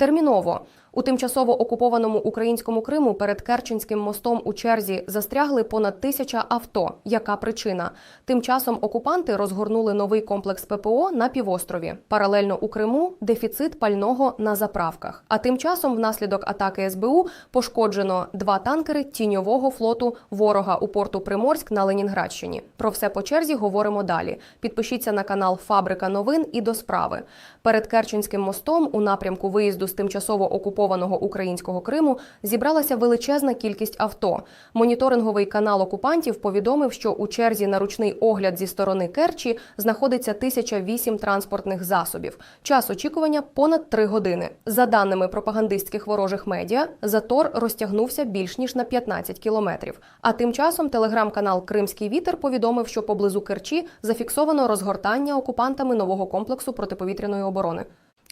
Терміново у тимчасово окупованому українському Криму перед Керченським мостом у черзі застрягли понад тисяча авто. Яка причина? Тим часом окупанти розгорнули новий комплекс ППО на півострові. Паралельно у Криму дефіцит пального на заправках. А тим часом, внаслідок атаки СБУ, пошкоджено два танкери тіньового флоту ворога у порту Приморськ на Ленінградщині. Про все по черзі говоримо далі. Підпишіться на канал Фабрика новин і до справи. Перед Керченським мостом у напрямку виїзду з тимчасово окупованого українського Криму зібралася величезна кількість авто. Моніторинговий канал окупантів повідомив, що у черзі на ручний огляд зі сторони Керчі знаходиться 1008 транспортних засобів. Час очікування понад 3 години. За даними пропагандистських ворожих медіа, затор розтягнувся більш ніж на 15 кілометрів. А тим часом телеграм-канал Кримський вітер повідомив, що поблизу Керчі зафіксовано розгортання окупантами нового комплексу протиповітряної оборони.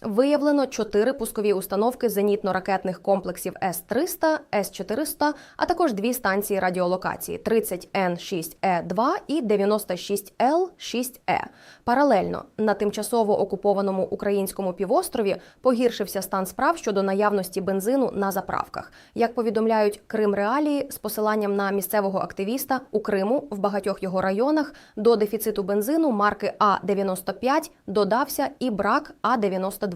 Виявлено чотири пускові установки зенітно-ракетних комплексів С-300, С-400, а також дві станції радіолокації 30Н6Е2 і 96Л6Е. Паралельно на тимчасово окупованому українському півострові погіршився стан справ щодо наявності бензину на заправках. Як повідомляють Крим Реалії з посиланням на місцевого активіста у Криму в багатьох його районах до дефіциту бензину марки А-95 додався і брак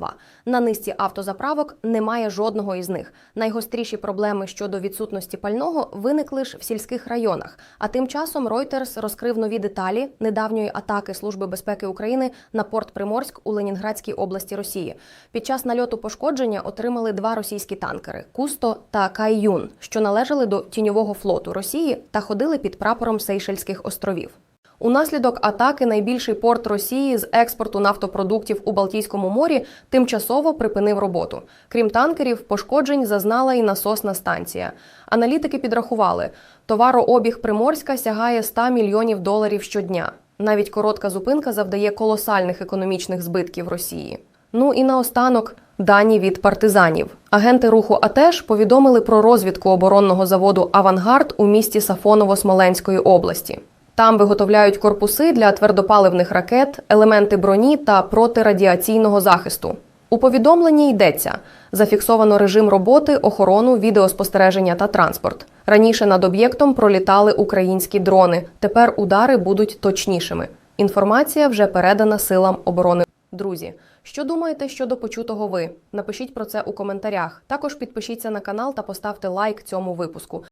А-92. На низці автозаправок немає жодного із них. Найгостріші проблеми щодо відсутності пального виникли ж в сільських районах. А тим часом Reuters розкрив нові деталі недавньої атаки Служби безпеки України на порт Приморськ у Ленінградській області Росії. Під час нальоту пошкодження отримали два російські танкери Кусто та Кайюн, що належали до тіньового флоту Росії та ходили під прапором Сейшельських островів. Унаслідок атаки найбільший порт Росії з експорту нафтопродуктів у Балтійському морі тимчасово припинив роботу. Крім танкерів, пошкоджень зазнала і насосна станція. Аналітики підрахували, товарообіг Приморська сягає 100 мільйонів доларів щодня. Навіть коротка зупинка завдає колосальних економічних збитків Росії. Ну і наостанок дані від партизанів. Агенти руху АТЕШ повідомили про розвідку оборонного заводу Авангард у місті Сафоново-Смоленської області. Там виготовляють корпуси для твердопаливних ракет, елементи броні та протирадіаційного захисту. У повідомленні йдеться: зафіксовано режим роботи, охорону, відеоспостереження та транспорт. Раніше над об'єктом пролітали українські дрони. Тепер удари будуть точнішими. Інформація вже передана силам оборони. Друзі, що думаєте щодо почутого ви? Напишіть про це у коментарях. Також підпишіться на канал та поставте лайк цьому випуску.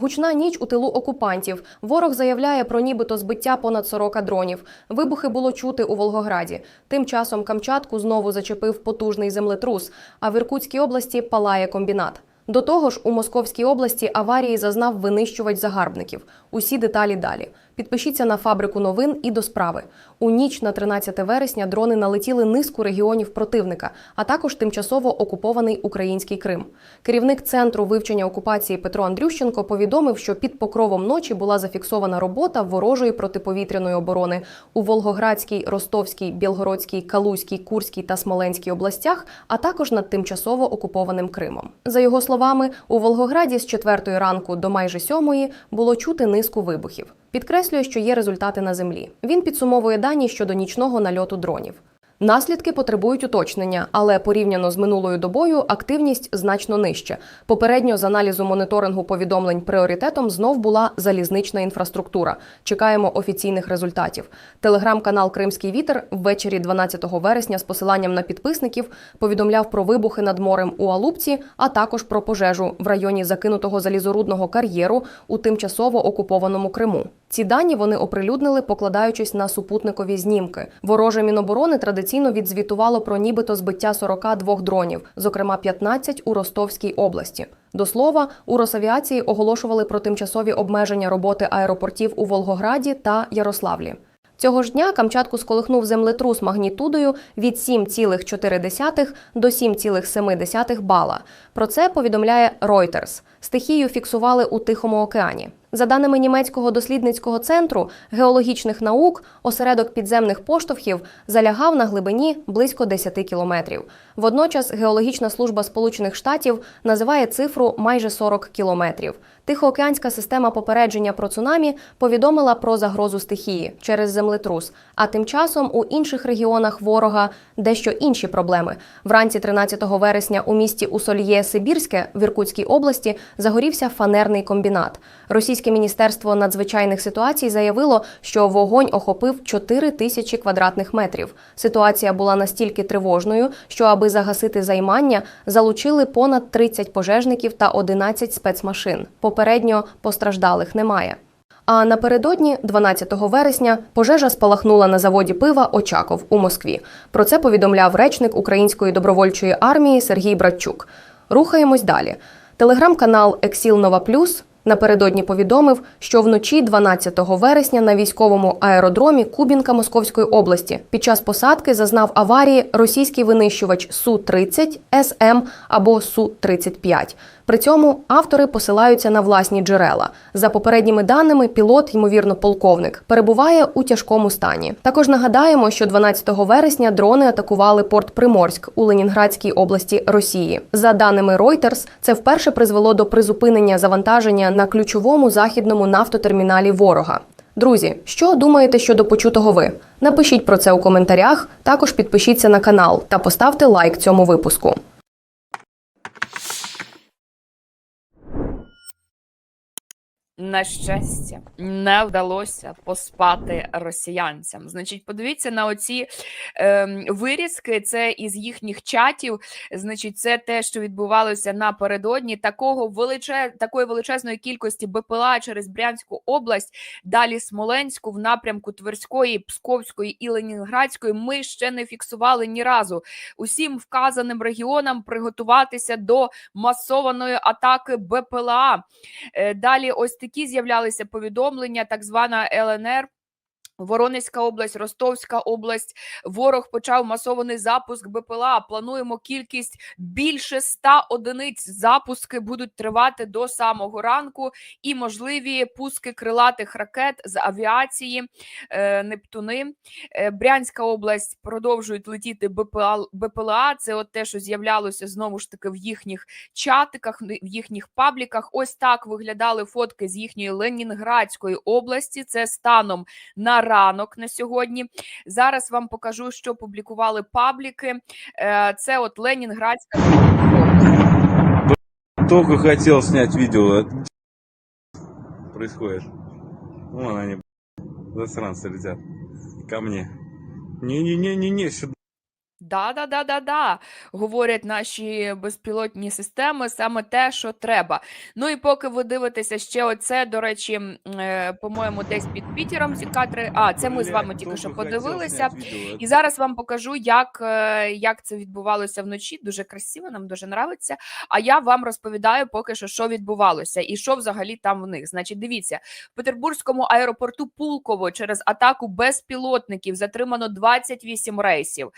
Гучна ніч у тилу окупантів. Ворог заявляє про нібито збиття понад 40 дронів. Вибухи було чути у Волгограді. Тим часом Камчатку знову зачепив потужний землетрус, а в Іркутській області палає комбінат. До того ж, у Московській області аварії зазнав винищувач загарбників. Усі деталі далі. Підпишіться на фабрику новин і до справи. У ніч на 13 вересня дрони налетіли низку регіонів противника, а також тимчасово окупований український Крим. Керівник центру вивчення окупації Петро Андрющенко повідомив, що під покровом ночі була зафіксована робота ворожої протиповітряної оборони у Волгоградській, Ростовській, Білгородській, Калузькій, Курській та Смоленській областях, а також над тимчасово окупованим Кримом. За його словами, у Волгограді з 4 ранку до майже 7 було чути низку вибухів. Підкреслює, що є результати на землі. Він підсумовує дані щодо нічного нальоту дронів. Наслідки потребують уточнення, але порівняно з минулою добою активність значно нижча. Попередньо з аналізу моніторингу повідомлень пріоритетом знов була залізнична інфраструктура. Чекаємо офіційних результатів. Телеграм-канал Кримський вітер ввечері 12 вересня з посиланням на підписників повідомляв про вибухи над морем у Алупці, а також про пожежу в районі закинутого залізорудного кар'єру у тимчасово окупованому Криму. Ці дані вони оприлюднили, покладаючись на супутникові знімки. Вороже міноборони традиційно відзвітувало про нібито збиття 42 дронів, зокрема 15 у Ростовській області. До слова, у Росавіації оголошували про тимчасові обмеження роботи аеропортів у Волгограді та Ярославлі. Цього ж дня Камчатку сколихнув землетрус магнітудою від 7,4 до 7,7 бала. Про це повідомляє Reuters. Стихію фіксували у Тихому океані. За даними німецького дослідницького центру геологічних наук, осередок підземних поштовхів залягав на глибині близько 10 кілометрів. Водночас геологічна служба Сполучених Штатів називає цифру майже 40 кілометрів. Тихоокеанська система попередження про цунамі повідомила про загрозу стихії через землетрус. А тим часом у інших регіонах ворога дещо інші проблеми. Вранці 13 вересня у місті Усольє Сибірське в Іркутській області загорівся фанерний комбінат. Російське міністерство надзвичайних ситуацій заявило, що вогонь охопив 4 тисячі квадратних метрів. Ситуація була настільки тривожною, що аби загасити займання, залучили понад 30 пожежників та 11 спецмашин. Попередньо постраждалих немає. А напередодні, 12 вересня, пожежа спалахнула на заводі пива Очаков у Москві. Про це повідомляв речник Української добровольчої армії Сергій Братчук. Рухаємось далі. Телеграм-канал Ексіл Нова Плюс напередодні повідомив, що вночі 12 вересня на військовому аеродромі Кубінка Московської області під час посадки зазнав аварії російський винищувач Су-30 СМ або Су-35. При цьому автори посилаються на власні джерела. За попередніми даними, пілот, ймовірно, полковник, перебуває у тяжкому стані. Також нагадаємо, що 12 вересня дрони атакували порт Приморськ у Ленінградській області Росії. За даними Reuters, це вперше призвело до призупинення завантаження на ключовому західному нафтотерміналі ворога. Друзі, що думаєте щодо почутого ви? Напишіть про це у коментарях. Також підпишіться на канал та поставте лайк цьому випуску. На щастя, не вдалося поспати росіянцям. Значить, подивіться на оці е, вирізки. Це із їхніх чатів. Значить, це те, що відбувалося напередодні. Такого величез... такої величезної кількості БПЛА через Брянську область, далі Смоленську, в напрямку Тверської, Псковської і Ленінградської. Ми ще не фіксували ні разу. Усім вказаним регіонам приготуватися до масованої атаки БПЛА. Е, Далі ось такі з'являлися повідомлення, так звана ЛНР. Воронезька область, Ростовська область. Ворог почав масований запуск БПЛА. Плануємо кількість більше 100 одиниць. Запуски будуть тривати до самого ранку і можливі пуски крилатих ракет з авіації е, Нептуни. Е, Брянська область продовжують летіти БПЛА. БПЛА. Це от те, що з'являлося знову ж таки в їхніх чатиках, в їхніх пабліках. Ось так виглядали фотки з їхньої Ленінградської області. Це станом на ранок на сьогодні. Зараз вам покажу, що публікували пабліки. Е, Це от Ленінградська. Только хотел снять видео. а Происходит. Вон они, засранцы летят. Ко мне. Не-не-не-не-не, сюда. Да, да, да, да, да, говорять наші безпілотні системи, саме те, що треба. Ну і поки ви дивитеся ще оце, до речі, е, по-моєму, десь під Пітером ці кадри. А, це ми з вами тільки що подивилися. І зараз вам покажу, як, е, як це відбувалося вночі. Дуже красиво, нам дуже нравиться. А я вам розповідаю поки що, що відбувалося і що взагалі там в них. Значить, дивіться, в Петербурзькому аеропорту Пулково через атаку безпілотників затримано 28 рейсів.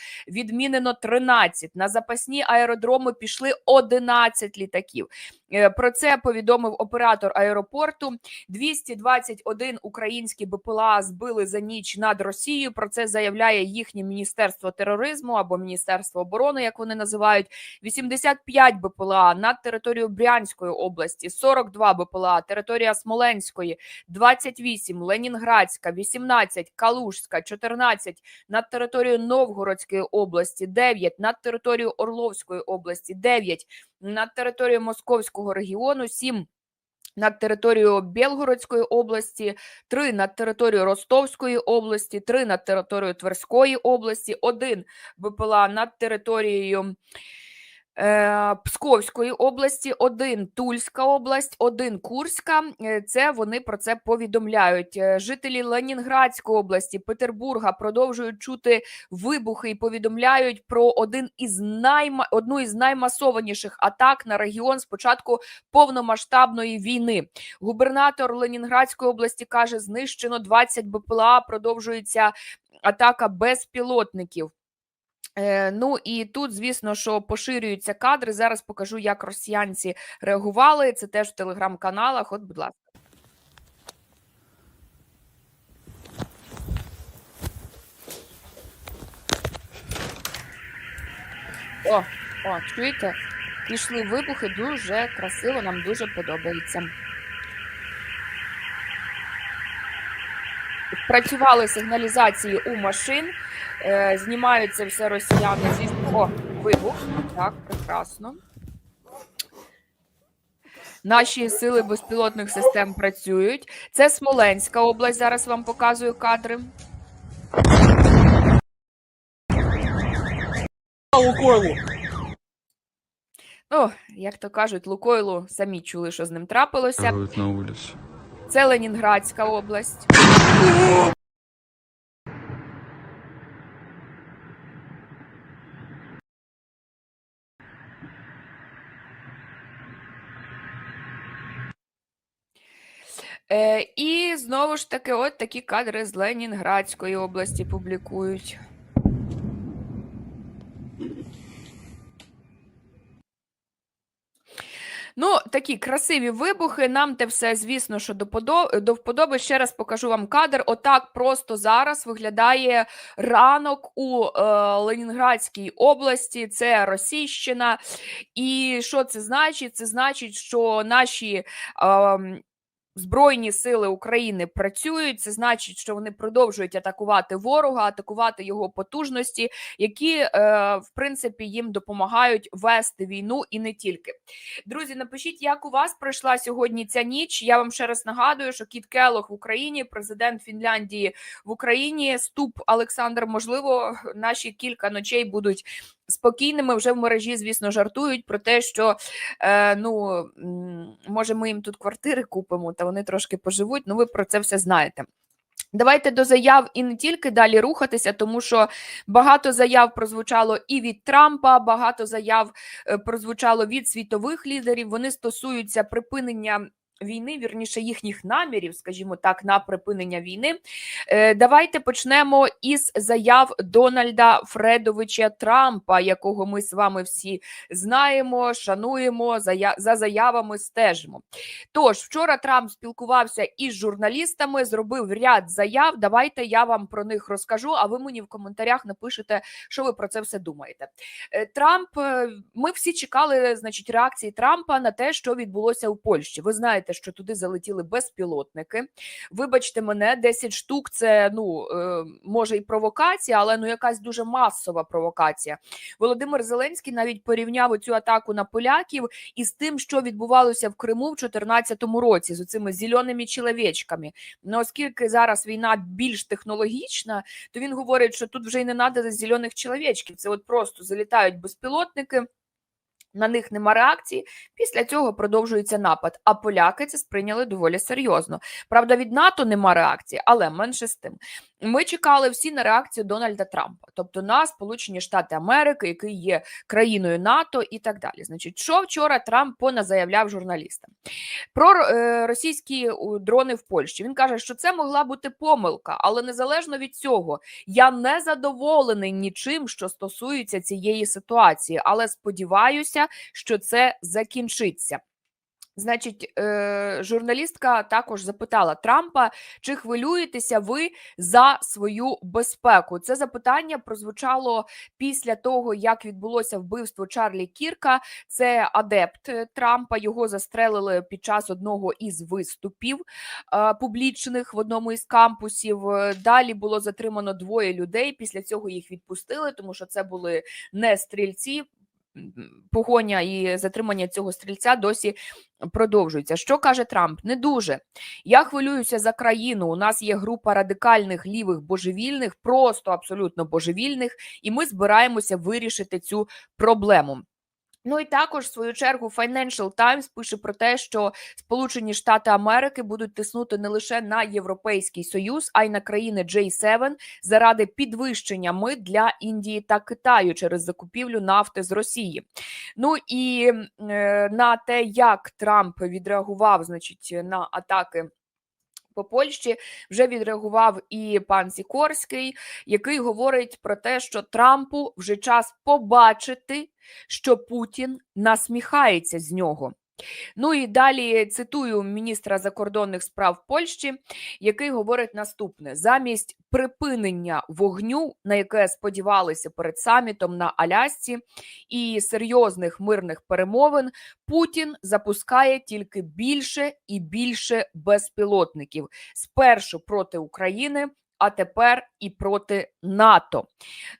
Відмінено 13. На запасні аеродроми пішли 11 літаків. Е, Про це повідомив оператор аеропорту. 221 українські БПЛА збили за ніч над Росією. Про це заявляє їхнє міністерство тероризму або міністерство оборони, як вони називають. 85 БПЛА над територією Брянської області, 42 БПЛА, територія Смоленської, 28 Ленінградська, 18 Калужська, 14 над територією Новгородської області, 9 над територією Орловської області, 9 над територією Московського регіону, 7 над територією Білгородської області, 3 над територією Ростовської області, 3 над територією Тверської області, 1 БПЛА над територією Псковської області, 1 Тульська область, 1 Курська. Е, Це вони про це повідомляють. Е, Жителі Ленінградської області, Петербурга продовжують чути вибухи і повідомляють про один із найма одну із наймасованіших атак на регіон з початку повномасштабної війни. Губернатор Ленінградської області каже, знищено 20 БПЛА. Продовжується атака безпілотників. Е, ну і тут, звісно, що поширюються кадри. Зараз покажу, як росіянці реагували. Це теж в телеграм-каналах. От, будь ласка. О, о, чуєте? Пішли вибухи дуже красиво, нам дуже подобається. Працювали сигналізації у машин е, знімаються все росіяни. Звісно, о, вибух. Так, прекрасно. Наші сили безпілотних систем працюють. Це Смоленська область. Зараз вам показую кадри. Ну, як то кажуть, Лукойлу самі чули, що з ним трапилося. на. Це Ленінградська область. Е, і знову ж таки, от такі кадри з Ленінградської області публікують. Ну, такі красиві вибухи. Нам те все, звісно, що до, подо... вподоби. Ще раз покажу вам кадр. Отак просто зараз виглядає ранок у е, Ленінградській області. Це Російщина. І що це значить? Це значить, що наші. Е, Збройні сили України працюють. Це значить, що вони продовжують атакувати ворога, атакувати його потужності, які е, в принципі їм допомагають вести війну і не тільки. Друзі, напишіть, як у вас пройшла сьогодні ця ніч. Я вам ще раз нагадую, що Кіт Келох в Україні, президент Фінляндії в Україні, ступ Олександр. Можливо, наші кілька ночей будуть спокійними. Вже в мережі, звісно, жартують про те, що е, ну може ми їм тут квартири купимо, та вони трошки поживуть. Ну, ви про це все знаєте. Давайте до заяв і не тільки далі рухатися, тому що багато заяв прозвучало і від Трампа, багато заяв е, прозвучало від світових лідерів. Вони стосуються припинення. Війни, вірніше їхніх намірів, скажімо так, на припинення війни. Е, давайте почнемо із заяв Дональда Фредовича Трампа, якого ми з вами всі знаємо, шануємо, за заявами стежимо. Тож, вчора Трамп спілкувався із журналістами, зробив ряд заяв. Давайте я вам про них розкажу, а ви мені в коментарях напишете, що ви про це все думаєте. Е, Трамп, е, ми всі чекали, значить, реакції Трампа на те, що відбулося у Польщі. Ви знаєте, що туди залетіли безпілотники. Вибачте мене, 10 штук це ну е, може і провокація, але ну якась дуже масова провокація. Володимир Зеленський навіть порівняв цю атаку на поляків із тим, що відбувалося в Криму в 2014 році з цими зеленими чоловічками. Ну, оскільки зараз війна більш технологічна, то він говорить, що тут вже й не треба зелених чоловічків. Це от просто залітають безпілотники. На них нема реакції. Після цього продовжується напад. А поляки це сприйняли доволі серйозно. Правда, від НАТО нема реакції, але менше з тим. Ми чекали всі на реакцію Дональда Трампа, тобто на Сполучені Штати Америки, який є країною НАТО, і так далі. Значить, що вчора Трамп поназаявляв журналістам про е, російські дрони в Польщі. Він каже, що це могла бути помилка, але незалежно від цього, я не задоволений нічим, що стосується цієї ситуації, але сподіваюся, що це закінчиться. Значить, е, журналістка також запитала Трампа, чи хвилюєтеся ви за свою безпеку? Це запитання прозвучало після того, як відбулося вбивство Чарлі Кірка. Це адепт е, Трампа. Його застрелили під час одного із виступів е, публічних в одному із кампусів. Далі було затримано двоє людей. Після цього їх відпустили, тому що це були не стрільці. Погоня і затримання цього стрільця досі продовжується. Що каже Трамп? Не дуже. Я хвилююся за країну. У нас є група радикальних лівих божевільних, просто абсолютно божевільних, і ми збираємося вирішити цю проблему. Ну і також, в свою чергу, Financial Times пише про те, що Сполучені Штати Америки будуть тиснути не лише на Європейський Союз, а й на країни J7 заради підвищення мит для Індії та Китаю через закупівлю нафти з Росії. Ну і е, на те, як Трамп відреагував, значить, на атаки. По Польщі вже відреагував і пан Сікорський, який говорить про те, що Трампу вже час побачити, що Путін насміхається з нього. Ну і далі цитую міністра закордонних справ Польщі, який говорить наступне: замість припинення вогню, на яке сподівалися перед самітом на Алясці, і серйозних мирних перемовин, Путін запускає тільки більше і більше безпілотників спершу проти України. А тепер і проти НАТО.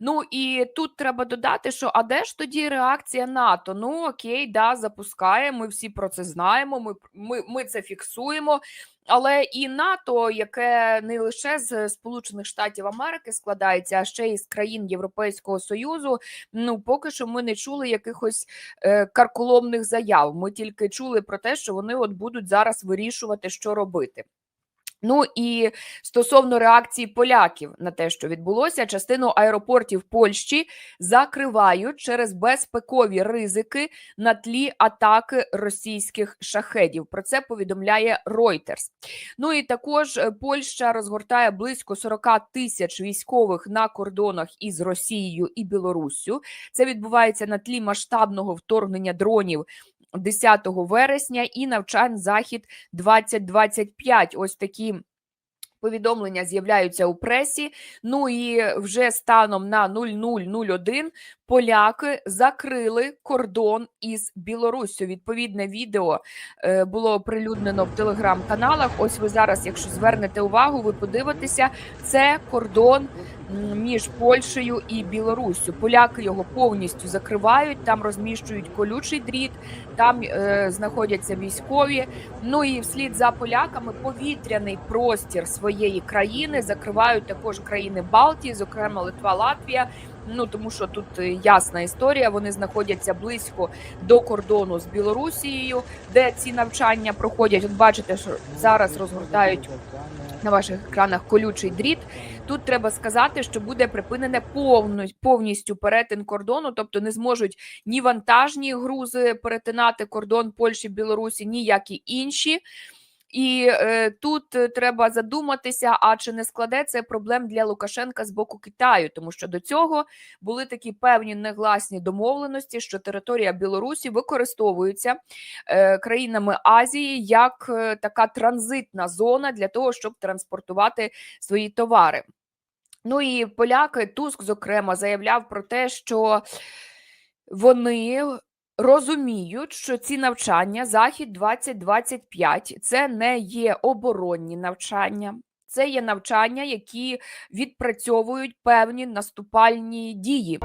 Ну і тут треба додати, що а де ж тоді реакція НАТО? Ну окей, да, запускає. Ми всі про це знаємо. Ми, ми, ми це фіксуємо. Але і НАТО, яке не лише з Сполучених Штатів Америки складається, а ще й з країн Європейського Союзу. Ну поки що ми не чули якихось е, карколомних заяв. Ми тільки чули про те, що вони от будуть зараз вирішувати, що робити. Ну і стосовно реакції поляків на те, що відбулося, частину аеропортів Польщі закривають через безпекові ризики на тлі атаки російських шахедів. Про це повідомляє Reuters. Ну і також е, Польща розгортає близько 40 тисяч військових на кордонах із Росією і Білоруссю. Це відбувається на тлі масштабного вторгнення дронів 10 вересня і навчань захід 2025. Ось такі. Повідомлення з'являються у пресі. Ну і вже станом на 0001 поляки закрили кордон із Білоруссю. Відповідне відео е, було оприлюднено в телеграм-каналах. Ось ви зараз, якщо звернете увагу, ви подивитеся, це кордон між Польщею і Білоруссю. Поляки його повністю закривають, там розміщують колючий дріт, там е, знаходяться військові. Ну і вслід за поляками повітряний простір своєї країни закривають також країни Балтії, зокрема Литва, Латвія. Ну тому що тут е, ясна історія. Вони знаходяться близько до кордону з Білорусією, де ці навчання проходять. От бачите, що зараз розгортають на ваших екранах колючий дріт. Тут треба сказати, що буде припинене повністю перетин кордону, тобто не зможуть ні вантажні грузи перетинати кордон Польщі, Білорусі, ніякі інші. І е, тут е, треба задуматися, а чи не складе це проблем для Лукашенка з боку Китаю, тому що до цього були такі певні негласні домовленості, що територія Білорусі використовується е, країнами Азії як е, така транзитна зона для того, щоб транспортувати свої товари. Ну і поляки Туск, зокрема, заявляв про те, що вони розуміють, що ці навчання Захід 2025 це не є оборонні навчання. Це є навчання, які відпрацьовують певні наступальні дії.